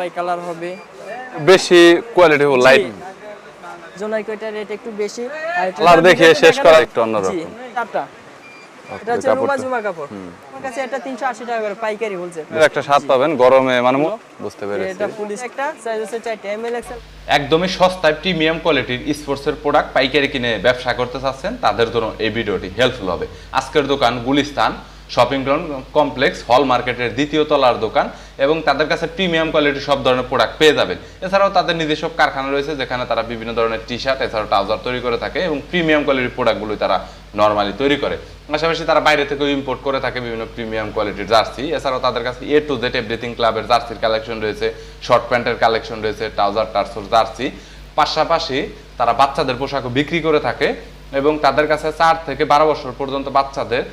জলপাই কালার হবে। বেশি কোয়ালিটি লাইট জোনাই কয়টার রেট একটু বেশি আর এটা কালার দেখিয়ে শেষ করা একটু অন্যরকম। চারটা। এটা হচ্ছে রুমা জুমা কাপড়। আমার কাছে এটা তিনশো আশি টাকা করে পাইকারি বলছে এর একটা স্বাদ পাবেন গরমে মানে বুঝতে পেরেছি। এটা পুলিশ একটা সাইজ হচ্ছে চারটে এম এল একদমই সস্তায় প্রিমিয়াম কোয়ালিটির স্পোর্টসের প্রোডাক্ট পাইকারি কিনে ব্যবসা করতে চাচ্ছেন তাদের জন্য এই ভিডিওটি হেল্পফুল হবে। আজকের দোকান গুলিস্তান। শপিং কমপ্লেক্স হল মার্কেটের দ্বিতীয় তলার দোকান এবং তাদের কাছে প্রিমিয়াম কোয়ালিটির সব ধরনের প্রোডাক্ট পেয়ে যাবেন। এছাড়াও তাদের নিজস্ব কারখানা রয়েছে যেখানে তারা বিভিন্ন ধরনের টি শার্ট এছাড়াও ট্রাউজার তৈরি করে থাকে এবং প্রিমিয়াম কোয়ালিটির প্রোডাক্টগুলোই তারা নর্মালি তৈরি করে। পাশাপাশি তারা বাইরে থেকেও ইম্পোর্ট করে থাকে বিভিন্ন প্রিমিয়াম কোয়ালিটির জার্সি। এছাড়াও তাদের কাছে এ টু জেড এভরিথিং ক্লাবের জার্সির কালেকশন রয়েছে শর্ট প্যান্টের কালেকশন রয়েছে ট্রাউজার টার্সোর জার্সি। পাশাপাশি তারা বাচ্চাদের পোশাকও বিক্রি করে থাকে এবং তাদের কাছে চার থেকে বারো বছর পর্যন্ত বাচ্চাদের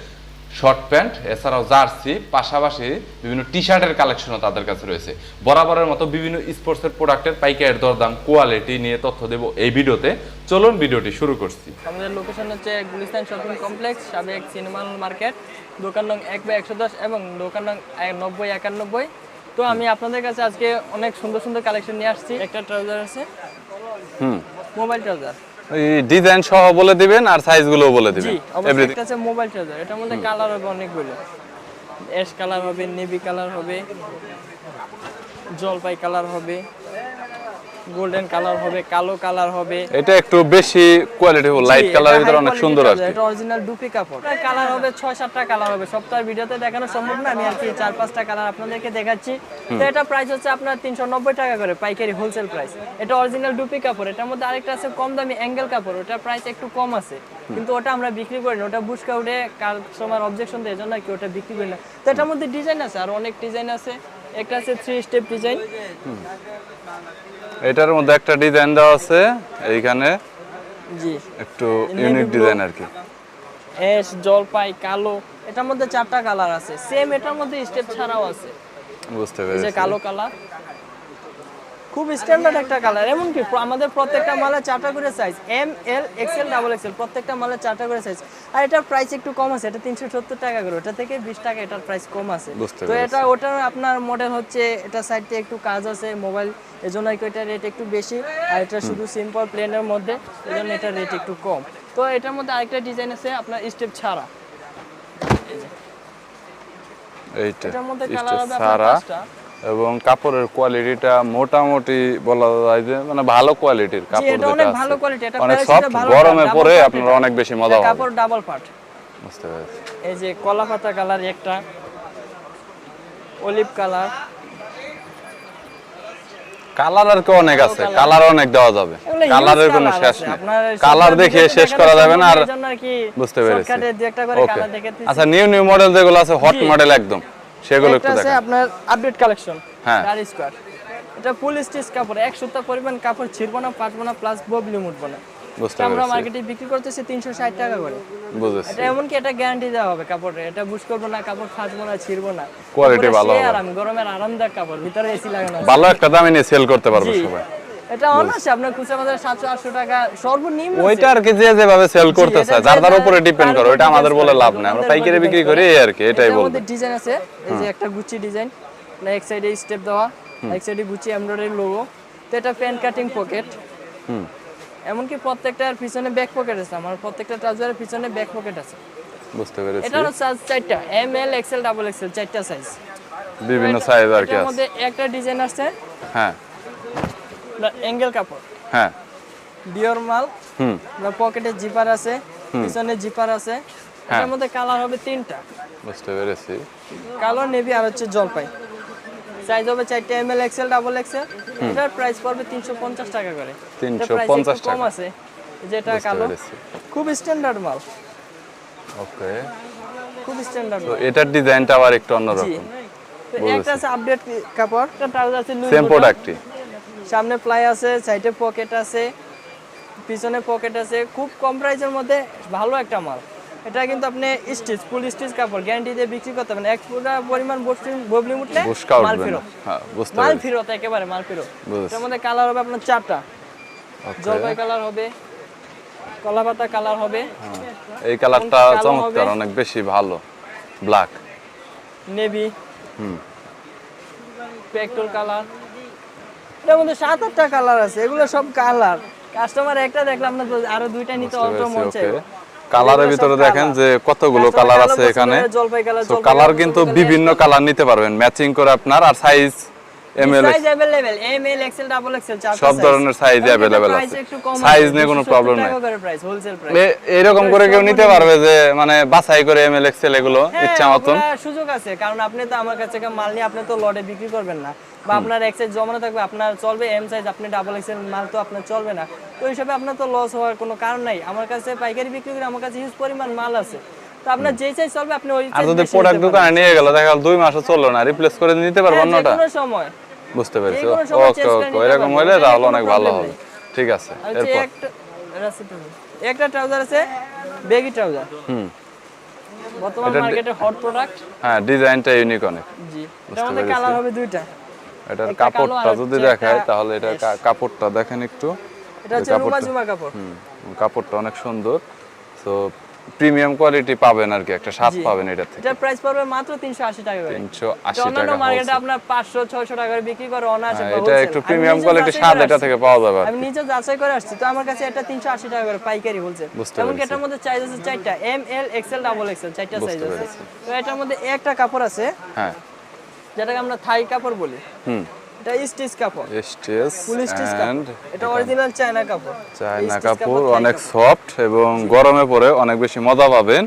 শর্ট প্যান্ট এছাড়াও জার্সি পাশাপাশি বিভিন্ন টি শার্টের কালেকশনও তাদের কাছে রয়েছে। বরাবরের মতো বিভিন্ন স্পোর্টসের প্রোডাক্টের পাইকারের দরদাম কোয়ালিটি নিয়ে তথ্য দেব এই ভিডিওতে। চলুন ভিডিওটি শুরু করছি। আমাদের লোকেশন হচ্ছে গুলিস্তান শপিং কমপ্লেক্স সাবেক সিনেমা মার্কেট দোকান নং এক বাই একশো দশ এবং দোকান নং নব্বই একানব্বই। তো আমি আপনাদের কাছে আজকে অনেক সুন্দর সুন্দর কালেকশন নিয়ে আসছি। একটা ট্রাউজার আছে। হুম। মোবাইল ট্রাউজার ডিজাইন সহ বলে দিবেন আর সাইজগুলো বলে দিবেন। এভরিথিং আছে মোবাইল চার্জার এটার মধ্যে কালার হবে অনেকগুলো। অ্যাশ কালার হবে নেভি কালার হবে জলপাই কালার হবে। গোল্ডেন কালার হবে কালো কালার হবে। এটা একটু বেশি কোয়ালিটি লাইট কালারের ভিতরে অনেক সুন্দর এটা অরিজিনাল ডুপি কাপড় কালার হবে ছয় সাতটা কালার হবে। সপ্তাহের ভিডিওতে দেখানো সম্ভব না আমি আর কি চার পাঁচটা কালার আপনাদেরকে দেখাচ্ছি। তো এটা প্রাইস হচ্ছে আপনার তিনশো নব্বই টাকা করে পাইকারি হোলসেল প্রাইস এটা অরিজিনাল ডুপি কাপড় এটার মধ্যে আরেকটা আছে কম দামি অ্যাঙ্গেল কাপড় ওটার প্রাইস একটু কম আছে। কিন্তু ওটা আমরা বিক্রি করি না ওটা বুসকা উঠে কাস্টমার অবজেকশন দেয় জন্য কি ওটা বিক্রি করি না। তো এটার মধ্যে ডিজাইন আছে আর অনেক ডিজাইন আছে। একটা আছে থ্রি স্টেপ ডিজাইন এটার মধ্যে একটা ডিজাইন দেওয়া আছে এইখানে জি। একটু ইউনিক ডিজাইন আর কি। অ্যাশ জলপাই কালো এটার মধ্যে চারটা কালার আছে। সেম এটার মধ্যে স্টেপ ছাড়াও আছে। বুঝতে পেরেছি। কালো কালার খুব স্ট্যান্ডার্ড একটা কালার এমনকি প্র- আমাদের প্রত্যেকটা মালে চারটা করে size M L XL double XL প্রত্যেকটা মালে চারটা করে সাইজ আর এটার প্রাইস একটু কম আছে এটা তিনশো সত্তর টাকা করে ওটা থেকে বিশ টাকা এটার প্রাইস কম আছে। তো এটা ওটার আপনার মডেল হচ্ছে এটা সাইডে একটু কাজ আছে মোবাইল এজন্য কি এটার রেট একটু বেশি আর এটা শুধু সিম্পল প্লেনের মধ্যে এজন্য এটার রেট একটু কম। তো এটার মধ্যে আরেকটা ডিজাইন আছে আপনার স্টেপ ছাড়া। এইটা এটার মধ্যে কালার হবে আপনার এবং কাপড়ের কোয়ালিটিটা মোটামুটি বলা যায় যে মানে ভালো কোয়ালিটির কাপড় এটা যেটা অনেক আছে। ভালো কোয়ালিটি এটা অনেক সফট গরমে পরে আপনারা অনেক বেশি মজা হবে। কাপড় ডাবল পার্ট বুঝতে পেরেছি। এই যে কলা পাতা কালার একটা অলিভ কালার কালার আর কি অনেক আছে কালার অনেক দেওয়া যাবে। কালারের কোনো শেষ। নেই। কালার দেখিয়ে শেষ করা যাবে না আর বুঝতে পেরেছি। আচ্ছা নিউ নিউ মডেল যেগুলো আছে হট মডেল একদম। সেগুলো একটু দেখান। আপনার আপডেট কালেকশন হ্যাঁ। ডার স্কোয়ার এটা ফুল স্টিচ কাপড় এক সপ্তাহ পরিমাণ কাপড় ছিড়বো না পাটবো না প্লাস ববলি মুটবো না। আমরা মার্কেটে বিক্রি করতেছি তিনশো ষাট টাকা করে। বুঝেছি। এটা এমনকি এটা গ্যারান্টি দেওয়া হবে কাপড়ে। এটা বুঝ করব না কাপড় ফাটবো না ছিড়বো না। কাপড়ের ভালো হবে। আরাম গরমের আরামদায়ক কাপড় ভিতরে এসি লাগানো। ভালো একটা দামে নিয়ে সেল করতে পারবে সবাই। এটা অনাসে আপনার খুচরা বাজারে সাতশো আটশো টাকা সর্বনিম্ন ওইটা আর কি যে যেভাবে সেল করতে এটা যার যার যার উপরে ডিপেন্ড করে উপর আমাদের বলে লাভ নেই। আমরা পাইকারি বিক্রি করি আর কি এটাই বলব। মধ্যে ডিজাইন আছে এই যে একটা গুচি ডিজাইন এক সাইডে স্টেপ দেওয়া এক সাইডে গুচি এমব্রয়ডারি লোগো তো এটা প্যান কাটিং পকেট হুম। এমনকি প্রত্যেকটার পিছনে ব্যাক পকেট আছে আমার প্রত্যেকটা ট্রাউজারের পিছনে ব্যাক পকেট আছে। বুঝতে পেরেছি। এটারও সাইজ চারটা M L XL double XL চারটা সাইজ বিভিন্ন সাইজ আর কি আছে। মধ্যে একটা ডিজাইন আছে হ্যাঁ। অ্যাঙ্গেল কাপড়। হ্যাঁ। ডিওর মাল। হুম। পকেটে জিপার আছে পিছনে জিপার আছে। হ্যাঁ। এটার মধ্যে কালার হবে তিনটা। বুঝতে পেরেছি। কালো নেভি আর হচ্ছে জলপাই। সাইজ হবে চারটে M L XL double XL এটার প্রাইস পড়বে তিনশো পঞ্চাশ টাকা করে। 350 price কম আছে। যেটা কালো। খুব স্ট্যান্ডার্ড মাল। ওকে খুব স্ট্যান্ডার্ড তো এটার ডিজাইনটা আবার একটু অন্যরকম। একটা আছে আপডেট কাপড় ট্রাউজার আছে সেম প্রোডাক্টই সামনে প্লাই আছে সাইডে পকেট আছে পিছনে পকেট আছে। খুব কম প্রাইসের মধ্যে ভালো একটা মাল। এটা কিন্তু আপনি স্টিচ ফুল স্টিচ কাপড় গ্যারান্টি দিয়ে বিক্রি করতে পারেন। এক পুরা পরিমাণ ববলি উঠলে মাল ফেরত। হ্যাঁ মাল ফেরত একেবারে মাল ফেরত। এটার মধ্যে কালার হবে আপনার চারটা. জলপাই কালার হবে কলাপাতা কালার হবে। এই কালারটা চমৎকার অনেক বেশি ভালো। ব্ল্যাক নেভি হুম। পেট্রোল কালার এটার মধ্যে সাত আটটা কালার আছে এগুলো সব কালার কাস্টমার একটা দেখলাম না আরও দুইটা নিতে অল্প মন চাই কালারের ভিতরে দেখেন যে কতগুলো কালার আছে এখানে। কালার কিন্তু বিভিন্ন কালার নিতে পারবেন ম্যাচিং করে আপনার আর size M L size available M L XL double XL চার সব ধরনের size available আছে। Size নিয়ে কোনো problem নাই। প্রাইস হোলসেল প্রাইস এরকম করে কেউ নিতে পারবে যে মানে বাছাই করে এম এল এক্সেল এগুলো হ্যাঁ, ইচ্ছা মতন সুযোগ আছে কারণ আপনি তো আমার কাছে থেকে মাল নিয়ে আপনি তো লটে বিক্রি করবেন না বা আপনার এক সাইজ জমানো থাকবে আপনার চলবে এম সাইজ আপনি ডাবল এক্সেল মাল তো আপনার চলবে না তো ওই হিসাবে আপনার তো লস হওয়ার কোনো কারণ নাই আমার কাছে পাইকারি বিক্রি করে আমার কাছে হিউজ পরিমাণ মাল আছে তো আপনার যেই সাইজ চলবে আপনি ওই আর size যদি বেশি প্রোডাক্ট নিতে দোকানে নিয়ে গেল দেখা গেল দুই মাসও চললো না রিপ্লেস করে নিতে পারবো পারবেন। হ্যাঁ, অন্যটা যে কোনো সময় বুঝতে পেরেছি। ওকে ওকে এরকম হলে তাহলে অনেক ভালো হবে। ঠিক আছে এরপর? একটা ট্রাউজার আছে বেগি ট্রাউজার হুম। বর্তমান মার্কেটে হট প্রোডাক্ট হ্যাঁ ডিজাইনটা ইউনিক অনেক। জি পেরেছি। কালার হবে দুইটা। এটার কাপড়টা যদি দেখায় তাহলে এটার কাপড়টা দেখেন একটু। এটা হচ্ছে রুমা জুমা কাপড়। হুম কাপড়টা অনেক সুন্দর। তো প্রিমিয়াম কোয়ালিটি পাবেন আর কি একটা স্বাদ পাবেন এটা থেকে। এটার প্রাইস পড়বে মাত্র 380 টাকা করে। তিনশো এটা আশি অন্যান্য মার্কেটে আপনার 500 600 টাকা করে বিক্রি করে অনায়াসে হ্যাঁ, এটা একটু প্রিমিয়াম কোয়ালিটি স্বাদ এটা। থেকে পাওয়া যাবে আমি নিজে যাচাই করে আসছি। তো আমার কাছে এটা 380 টাকা করে পাইকারি বলছে এমনকি পেরেছি। এটার মধ্যে সাইজ আছে চারটা। M L XL double XL চারটা সাইজ আছে। তো এটার মধ্যে একটা কাপড় আছে হ্যাঁ। যেটাকে আমরা থাই কাপড় বলি। হুম। এটা স্টিচ কাপড়। স্টেজ ফুল স্টিচ এন্ড কাপড়। এটা অরিজিনাল চায়না কাপড়। চায়না কাপড় অনেক সফট এবং গরমে পরে অনেক বেশি মজা পাবেন।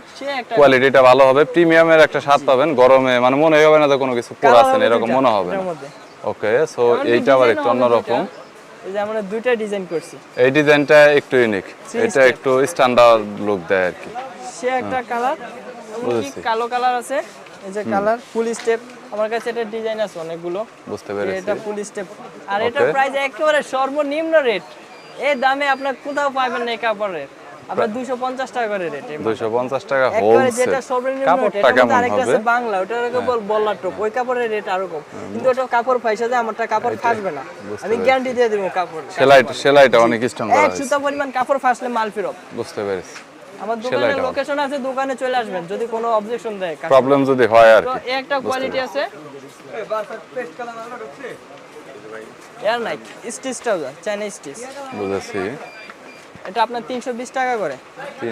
কোয়ালিটিটা ভালো হবে প্রিমিয়ামের একটা স্বাদ পাবেন। গরমে মানে মনে হবে না যে কোনো কিছু পরে আছেন এরকম মনে হবে না। ওকে সো এইটা আবার একটু অন্যরকম। এই যে আমরা দুইটা ডিজাইন করছি। এই ডিজাইনটা একটু ইউনিক এটা একটু স্ট্যান্ডার্ড লুক দেয় আর কি। সে একটা কালার কালো কালার আছে। এই যে কালার ফুল স্টেপ আমার কাছে এটা ডিজাইন আছে অনেকগুলো। বুঝতে পেরেছি। এটা ফুল স্টেপ আর এটা প্রাইস একেবারে সর্বনিম্ন রেট এই দামে আপনার কোথাও পাবেন না এই কাপড়ের আপনার দুইশো পঞ্চাশ টাকা করে রেট দুইশো পঞ্চাশ টাকা একেবারে হোলসেল যেটা সর্বনিম্ন রেট আরেকটা হ্যাঁ। আছে বাংলা ওটা টপ ওই কাপড়ের রেট আরও কম। কিন্তু ওটা কাপড় পয়সা যায় আমারটা কাপড় ফাটবে না। আমি গ্যারান্টি দিয়ে দেবো কাপড়। সেলাই সেলাইটা অনেক স্ট্রং করা এক সুতা পরিমাণ কাপড় ফাসলে মাল ফেরত। বুঝতে পেরেছি। আমার দোকানের লোকেশন আছে দোকানে চলে আসবেন যদি কোনো অবজেকশন দেয়। প্রবলেম যদি হয় আর কি একটা কোয়ালিটি আছে। Air Nike stitch trouser China stitch বুঝেছি। এটা আপনার তিনশো বিশ টাকা করে।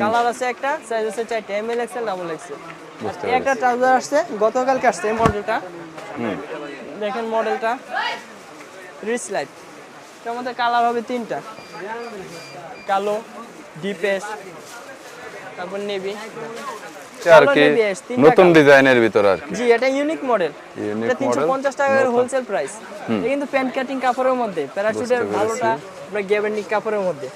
কালার আছে একটা সাইজ আছে চারটে M L XL double XL একটা ট্রাউজার আসছে গতকালকে আসছে এই মডেলটা দেখেন মডেলটা রিচ লাইট এটার মধ্যে কালার হবে তিনটা। কালো ডিপেস তারপর নেভি এটা আর কি নতুন ডিজাইনের ভিতর আর কি। জি এটা ইউনিক মডেল এটা তিনশো model, পঞ্চাশ টাকা হোলসেল প্রাইস এটা কিন্তু প্যান্ট কাটিং কাপড়ের মধ্যে। প্যারাশুটের ভালোটা আপনার গ্যাবেন্ডিক কাপড়ের মধ্যে।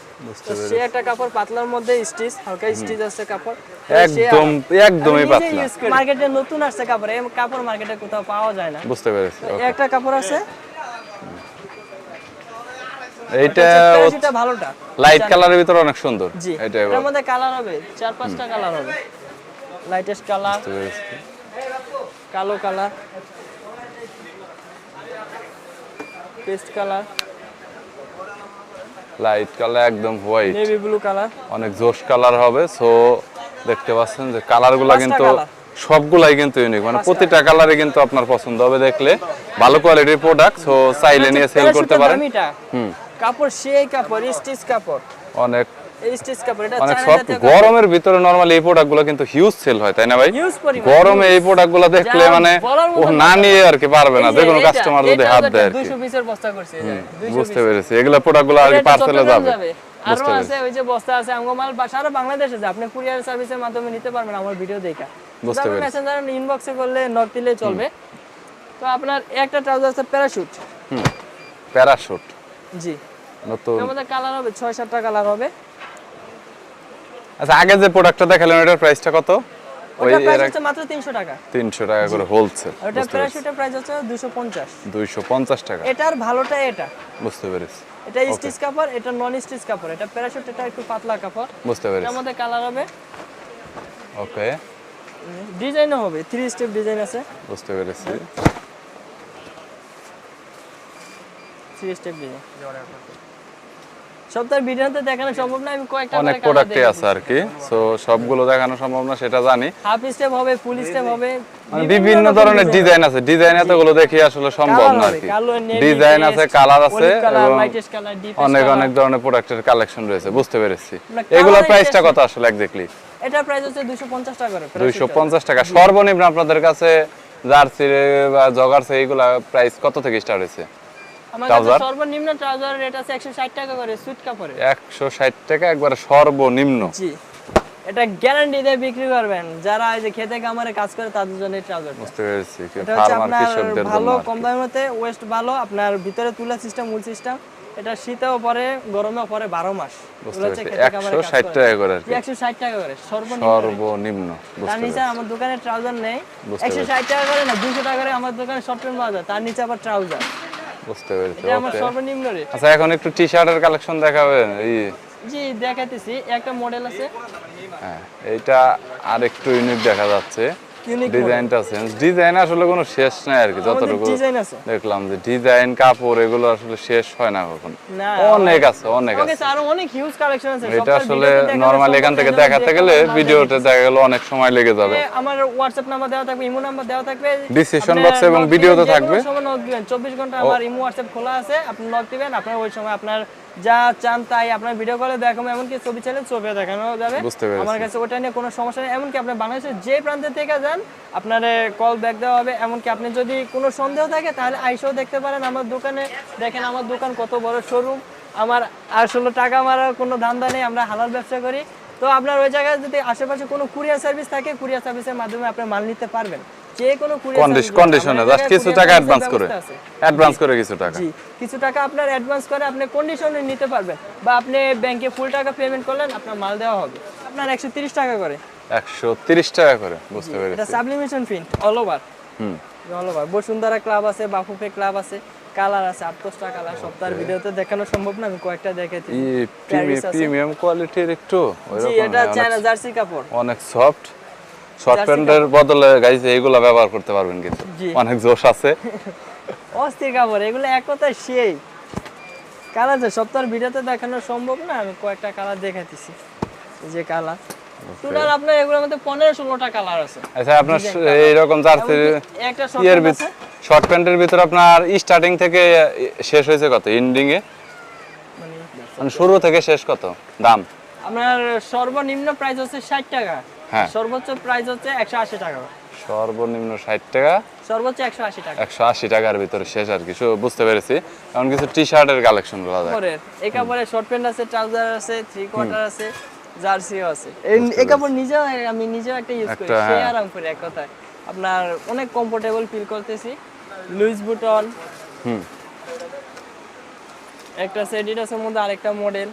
সে একটা কাপড় পাতলার মধ্যে স্টিচ হালকা স্টিচ আছে কাপড়। একদম একদমই পাতলা। মার্কেটে নতুন আসছে কাপড়। এই কাপড় মার্কেটে কোথাও পাওয়া যায় না। বুঝতে পেরেছি একটা কাপড় আছে এইটা প্যারাশুটটা ভালোটা। লাইট কালারের ভিতর অনেক সুন্দর। এটা এটার মধ্যে কালার হবে চার পাঁচটা কালার হবে। লাইটেস্ট কালার কালো colour paste colour light colour একদম হোয়াইট নেভি ব্লু কালার অনেক জোশ কালার হবে সো দেখতে পাচ্ছেন যে কালারগুলো কিন্তু সবগুলাই কিন্তু ইউনিক মানে প্রতিটা কালারে কিন্তু আপনার পছন্দ হবে দেখলে। ভালো কোয়ালিটির প্রোডাক্ট সো চাইলে নিয়ে সেল করতে পারেন। হুম। কাপড় সেই কাপড় স্টিচ কাপড়। অনেক স্টিচ কাপড় এটা অনেক সফট গরমের ভিতরে নরমালি এই প্রোডাক্টগুলো কিন্তু হিউজ সেল হয় তাই না ভাই? গরমে এই প্রোডাক্টগুলো দেখলে মানে ও না। নিয়ে আর কি পারবে না। যে কোনো কাস্টমার যদি হাত দেয় আর কি। 200 পিসের বস্তা করছে 200 বুঝতে পেরেছি। এগুলো প্রোডাক্টগুলো আর কি পার্সেলে যাবে। আরও আছে ওই যে বস্তা আছে আমগো মাল বা সারা বাংলাদেশে আপনি কুরিয়ার সার্ভিসের মাধ্যমে নিতে পারবেন আমার ভিডিও দেখা। বুঝতে পেরেছি। মেসেঞ্জার ইনবক্সে করলে নক দিলে চলবে। তো আপনার একটা ট্রাউজার আছে প্যারাশুট প্যারাশুট জি। নতুন। এর মধ্যে কালার হবে ছয় সাতটা কালার হবে। আচ্ছা আগে যে প্রোডাক্টটা দেখালেন ওটার প্রাইসটা কত? ওটা প্রাইস হচ্ছে মাত্র 300 টাকা। তিনশো টাকা করে হোলসেল আর ওটা প্রাইস হচ্ছে 250 দুইশো পঞ্চাশ টাকা। এটার ভালোটা এটা। বুঝতে পেরেছি। এটা স্টিচ কাপড় এটা নন স্টিচ কাপড়। এটা প্যারাশুট এটা একটু পাতলা কাপড়। বুঝতে পেরেছি। মধ্যে কালার হবে। ওকে ডিজাইনও হবে থ্রি স্টেপ ডিজাইন আছে। বুঝতে পেরেছি। থ্রি স্টেপ ডিজাইন সপ্তাহের ভিডিওতে দেখানো সম্ভব না আমি কয়েকটা অনেক প্রোডাক্টই আছে আর কি। সো সবগুলো দেখানো সম্ভব না সেটা জানি। হাফ স্টেপ হবে ফুল স্টেপ হবে মানে বিভিন্ন ধরনের ডিজাইন আছে। ডিজাইন এতগুলো দেখি আসলে সম্ভব না আর কি। ডিজাইন আছে কালার আছে অনেক। অনেক ধরনের প্রোডাক্টের কালেকশন রয়েছে বুঝতে পেরেছি। এগুলোর প্রাইসটা কত আসলে দেখলি এটা প্রাইস হচ্ছে 250 টাকা করে দুইশো পঞ্চাশ টাকা। সর্বনিম্ন আপনাদের কাছে জার্সি বা জগার্সি এইগুলা প্রাইস কত থেকে স্টার্ট হয়েছে? আমার সর্বনিম্ন ট্রাউজার রেট আছে 160 টাকা করে সুইট কাপড়ে একশো ষাট টাকা একবারে সর্বনিম্ন। জি। এটা গ্যারান্টি দিয়ে বিক্রি করবেন। যারা এই যে খেতে কামারে কাজ করে তাদের জন্য ট্রাউজার বুঝতে পেরেছি। এটা হচ্ছে আপনার ভালো কম দামের ওয়েস্ট ভালো আপনার ভিতরে তুলা সিস্টেম মূল সিস্টেম এটা শীতেও পরে গরমেও পরে বারো মাস। একশো ষাট টাকা করে আর একশো ষাট টাকা করে সর্বনিম্ন সর্বনিম্ন তার নিচে আমার দোকানে ট্রাউজার নেই। একশো ষাট টাকা করে না দুশো টাকা করে আমার দোকানে শর্ট প্যান্ট পাওয়া যায় তার নিচে আবার ট্রাউজার। বুঝতে পেরেছি এটা আমার সর্বনিম্ন রেট আচ্ছা এখন একটু টি শার্টের কালেকশন দেখাবেন এই। জি দেখাইতেছি একটা মডেল আছে। হ্যাঁ এইটা আর একটু ইউনিক দেখা যাচ্ছে। ডিজাইনটা ডিজাইন আসলে কোনো শেষ নাই আর কি যতটুকু ডিজাইন আছে। দেখলাম যে ডিজাইন কাপড় এগুলো আসলে শেষ হয় না কখন। অনেক আছে অনেক আছে। আরও অনেক হিউজ কালেকশন আছে। এটা আসলে ভিডিওতে নরমালি এখান থেকে দেখাতে গেলে ভিডিওতে দেখা গেলে অনেক সময় লেগে যাবে। আমার হোয়াটসঅ্যাপ নাম্বার দেওয়া থাকবে ইমো নাম্বার দেওয়া থাকবে। Box এ এবং knock video তে দিবেন, যে কোনো থাকবে। সময় knock দিবেন 24 ঘণ্টা আমার ইমো হোয়াটসঅ্যাপ খোলা আছে আপনি নক দিবেন আপনার ওই সময় আপনার যা চান তাই আপনার ভিডিও কলে দেখাবো এমনকি ছবি চাইলে ছবি দেখানো যাবে। আমার কাছে ওটা নিয়ে কোনো সমস্যা নেই এমনকি আপনি বাংলাদেশের যে প্রান্তে থেকে যান আপনার কল ব্যাক দেওয়া হবে। এমনকি আপনি যদি কোনো সন্দেহ থাকে তাহলে আইসেও দেখতে পারেন আমার দোকানে। দেখেন আমার দোকান কত বড় শোরুম আমার আসলে টাকা মারার কোনো ধান্দা নেই আমরা হালাল ব্যবসা করি। তো আপনার ওই জায়গায় যদি আশেপাশে কোনো কুরিয়ার সার্ভিস থাকে কুরিয়ার সার্ভিসের মাধ্যমে আপনি মাল নিতে পারবেন। যে কোনো কন্ডিশন কন্ডিশনে জাস্ট কিছু টাকা অ্যাডভান্স করে। অ্যাডভান্স করে কিছু টাকা। জি কিছু টাকা আপনার অ্যাডভান্স করে আপনি কন্ডিশনে নিতে পারবেন। বা আপনি ব্যাংকে ফুল টাকা পেমেন্ট করলেন আপনার মাল দেওয়া হবে। আপনার একশো তিরিশ টাকা করে। একশো তিরিশ টাকা করে বুঝতে এটা sublimation print all over hmm. All over Bashundhara club আছে বাফুফে ক্লাব আছে কালার আছে আট দশটা কালার সপ্তাহের ভিডিওতে দেখানো সম্ভব না আমি কয়েকটা Paris প্রিমিয়াম কোয়ালিটির একটু জি এটা চায়না জার্সি কাপড়। অনেক সফট শর্ট প্যান্টের বদলে এইগুলা ব্যবহার করতে পারবেন কিন্তু। অনেক জোশ আছে। অস্থির কাপড় এগুলো এক কথায় সেই। কালার আছে সপ্তাহের ভিডিওতে দেখানো সম্ভব না আমি কয়েকটা কালার দেখাইতেছি। যে কালার। টোটাল আপনার এগুলোর মধ্যে পনেরো ষোলোটা কালার আছে। আচ্ছা আপনার এইরকম জার্সি একটা শর্ট প্যান্টের ভিতর আপনার স্টার্টিং থেকে শেষ হয়েছে কত? এন্ডিং এ? মানে শুরু থেকে শেষ কত? দাম? আপনার সর্বনিম্ন প্রাইস হচ্ছে ষাট টাকা। হ্যাঁ। সর্বোচ্চ প্রাইস হচ্ছে একশো আশি টাকা। সর্বনিম্ন ষাট টাকা। সর্বোচ্চ একশো আশি টাকা। একশো আশি টাকার ভিতরে শেষ আর কিছু বুঝতে পেরেছি। এমন কিছু টি শার্টের কালেকশনগুলো এই কাপড়ের শর্ট প্যান্ট আছে ট্রাউজার আছে থ্রি কোয়ার্টার আছে জার্সিও আছে। এই- কাপড় নিজেও আমি নিজেও একটা ইউজ করি। সে। আরাম করে এক কথায়। আপনার অনেক কমফোর্টেবল ফিল করতেছি। Louis Vuitton hmm. একটা আছে এডিডাসের মধ্যে আরেকটা মডেল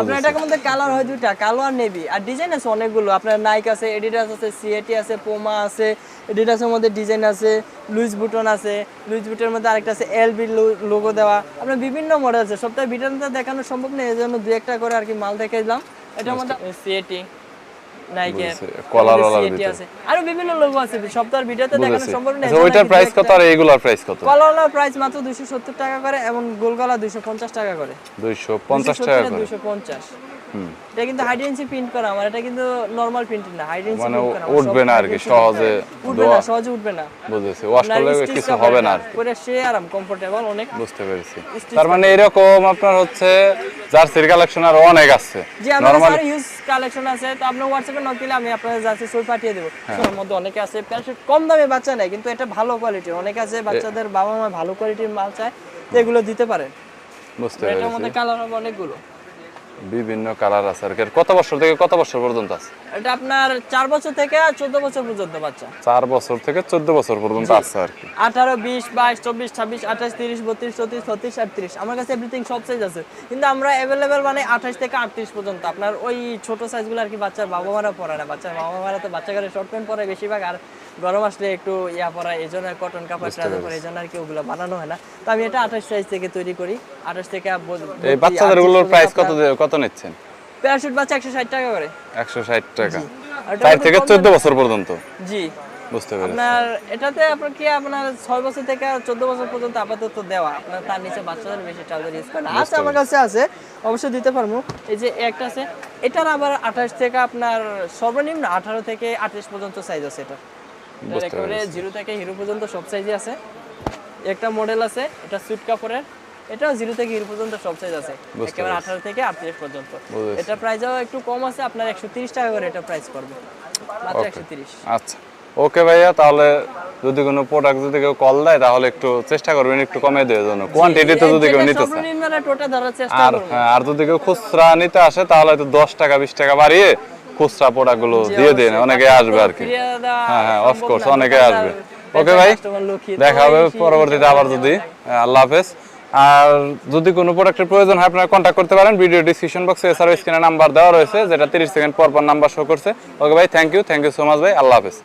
আপনার এটার মধ্যে কালার হয় দুইটা কালো আর নেভি আর ডিজাইন আছে অনেকগুলো। আপনার নাইক আছে এডিডাস আছে সিএটি আছে পোমা আছে এডিডাসের মধ্যে ডিজাইন আছে লুইস বুটন আছে লুইস বুটনের মধ্যে আরেকটা আছে এলবি লোগো দেওয়া। আপনার বিভিন্ন মডেল আছে। সপ্তাহে ভিডিওতে দেখানো সম্ভব নেই এই জন্য দু একটা করে আর কি মাল দেখে দিলাম এটার মধ্যে সিএটি নাইকের কলার ওয়ালার সিএটি ভিতরে। আছে। আরও বিভিন্ন লোগো আছে সপ্তাহের ভিডিওতে দেখানো সম্ভব নেই। আচ্ছা ওইটার প্রাইস কত আর এইগুলোর প্রাইস কত? কলার প্রাইস মাত্র দুইশো সত্তর টাকা করে এবং গোলগলা দুইশো পঞ্চাশ টাকা করে। দুইশো পঞ্চাশ টাকা করে। দুশো পঞ্চাশ। হুম। এটা কিন্তু হাইডেন্সি প্রিন্ট করা আমার এটা কিন্তু নরমাল প্রিন্ট না হাইডেন্সি মানে প্রিন্ট করা উঠবে না আর কি সহজে উঠবে না সহজে উঠবে না। বুঝেছি ওয়াশ করলে কিছু হবে না আর পরে সে আরাম কমফোর্টেবল অনেক। বুঝতে পেরেছি। তার মানে এরকম আপনার হচ্ছে জার্সির কালেকশন আর অনেক আছে। নরমাল ইউজ কালেকশন আছে তো আপনার হোয়াটসঅ্যাপে নক দিলে আমি আপনার যাচ্ছে ছবি পাঠিয়ে দেবো। হ্যাঁ। সোনার মধ্যে অনেকে আছে প্যারাশুট কম দামে বাচ্চা নেয় কিন্তু এটা ভালো কোয়ালিটির অনেকে আছে বাচ্চাদের বাবা মা ভালো কোয়ালিটির মাল চায় তো এগুলো দিতে পারেন। বুঝতে এটার মধ্যে কালার হবে অনেকগুলো। বিভিন্ন কালার আছে আর কত বছর থেকে কত বছর পর্যন্ত আছে? এটা আপনার চার বছর থেকে চোদ্দ বছর পর্যন্ত বাচ্চা। চার বছর থেকে চোদ্দ বছর পর্যন্ত আছে আর কি। আঠারো বিশ বাইশ চব্বিশ ছাব্বিশ আঠাশ তিরিশ বত্রিশ চৌত্রিশ ছত্রিশ আটত্রিশ। আমার কাছে এভরিথিং সব সাইজ আছে। কিন্তু আমরা অ্যাভেলেবেল মানে আঠাশ থেকে আটত্রিশ পর্যন্ত। আপনার ওই ছোট সাইজগুলো আর কি বাচ্চার বাবা মারা পরে না। বাচ্চার বাবা মারা তো বাচ্চা করে শর্ট প্যান্ট পরে বেশিরভাগ। আর গরম আসলে একটু ইয়া পরা এই জন্য কটন কাপড় ট্রাউজার পরে এই জন্য আর কি ওগুলো বানানো হয় না। তো আমি এটা আঠাশ সাইজ থেকে তৈরি করি। আঠাশ থেকে এই বাচ্চাদেরগুলোর প্রাইস কত কত নিচ্ছেন? প্যারাশুট বাচ্চা একশো ষাট টাকা করে। একশো ষাট টাকা। চার থেকে চোদ্দ বছর পর্যন্ত? জি। বুঝতে পেরেছি। আপনার এটাতে আপনার কি আপনার বছর থেকে চোদ্দ বছর পর্যন্ত আপাতত দেওয়া? আপনার তার নিচে বাচ্চাদের বেশি ট্রাউজার ইউজ করে আছে আমার কাছে আছে অবশ্যই দিতে পারব। এই যে একটা আছে এটার আবার আঠাশ থেকে আপনার সর্বনিম্ন আঠারো থেকে আঠাশ পর্যন্ত সাইজ আছে এটা। একেবারে জিরো থেকে হিরো পর্যন্ত সব সাইজই আছে। একটা মডেল আছে এটা কাপড়ের এটাও জিরো থেকে হিরো পর্যন্ত সব সাইজ আছে। একেবারে আঠারো থেকে আটত্রিশ পর্যন্ত। এটা প্রাইসও একটু কম আছে আপনার একশো তিরিশ টাকা করে এটা প্রাইস পড়বে। মাত্র একশো তিরিশ। আচ্ছা। ওকে ভাইয়া তাহলে যদি কোনো প্রোডাক্ট যদি কেউ কল দেয় তাহলে একটু চেষ্টা করবেন একটু কমে দেওয়ার জন্য। কোয়ান্টিটিতে যদি কেউ নিতে চায়। আর হ্যাঁ, আর যদি কেউ খুচরা নিতে আসে তাহলে হয়তো দশ টাকা বিশ টাকা বাড়িয়ে খুচরা পোড়া গুলো দিয়ে দিন অনেকে আসবে আর কি। হ্যাঁ হ্যাঁ অফকোর্স অনেকে আসবে। ওকে ভাই দেখা হবে পরবর্তীতে আবার যদি। হ্যাঁ, আল্লাহ হাফেজ। আর যদি কোনো প্রোডাক্টের প্রয়োজন হয় আপনারা কন্ট্যাক্ট করতে পারেন। ভিডিও ডিসক্রিপশন বক্সে এছাড়াও স্ক্রিনে নাম্বার দেওয়া রয়েছে যেটা তিরিশ সেকেন্ড পর পর নাম্বার শো করছে। ওকে ভাই thank you thank you so much ভাই। আল্লাহ হাফেজ।